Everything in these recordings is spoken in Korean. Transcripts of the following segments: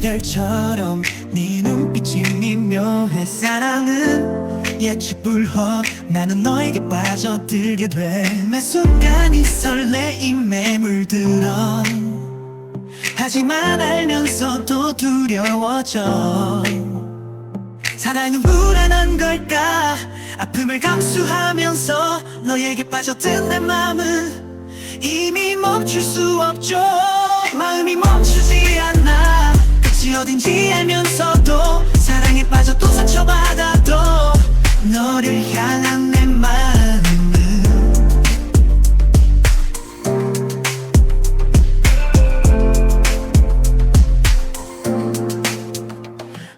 별처럼 네 눈빛이 미묘해. 사랑은 예측 불허. 나는 너에게 빠져들게 돼매 순간이 설레임에 물들어. 하지만 알면서도 두려워져. 사랑은 불안한 걸까? 아픔을 감수하면서 너에게 빠져든 내 마음은 이미 멈출 수 없죠. 마음이 않아 끝이 어딘지 알면서도 사랑에 빠져 또 상처받아도 너를 향한 내 마음은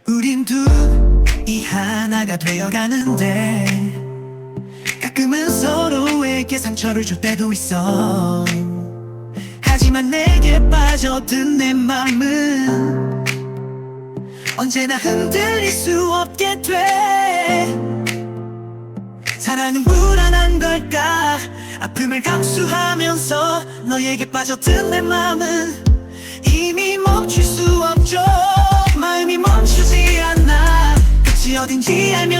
우린 둘이 하나가 되어가는데 가끔은 서로에게 상처를 줄 때도 있어. 하지만 내게 빠져든 내 맘은 언제나 흔들릴 수 없게 돼. 사랑은 불안한 걸까? 아픔을 감수하면서 너에게 빠져든 내 맘은 이미 멈출 수 없죠. 마음이 멈추지 않아. 끝이 어딘지 알면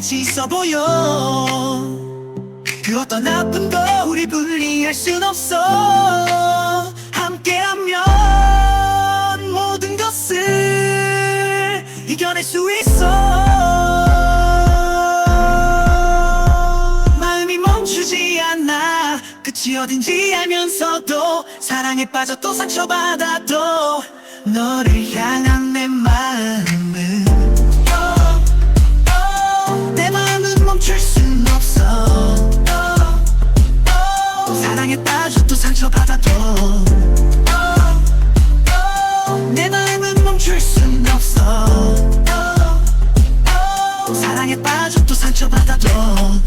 같이 있어 보여. 그 어떤 아픔도 우리 분리할 순 없어. 함께하면 모든 것을 이겨낼 수 있어. 마음이 멈추지 않아. 끝이 어딘지 알면서도 사랑에 빠져 또 상처받아도 너를 향한 내마 멈출 순 없어. oh, oh, 사랑에 또 상처받아도. oh, oh, 내 마음은 멈출 순 없어. oh, oh, 사랑에 빠져 또 상처받아도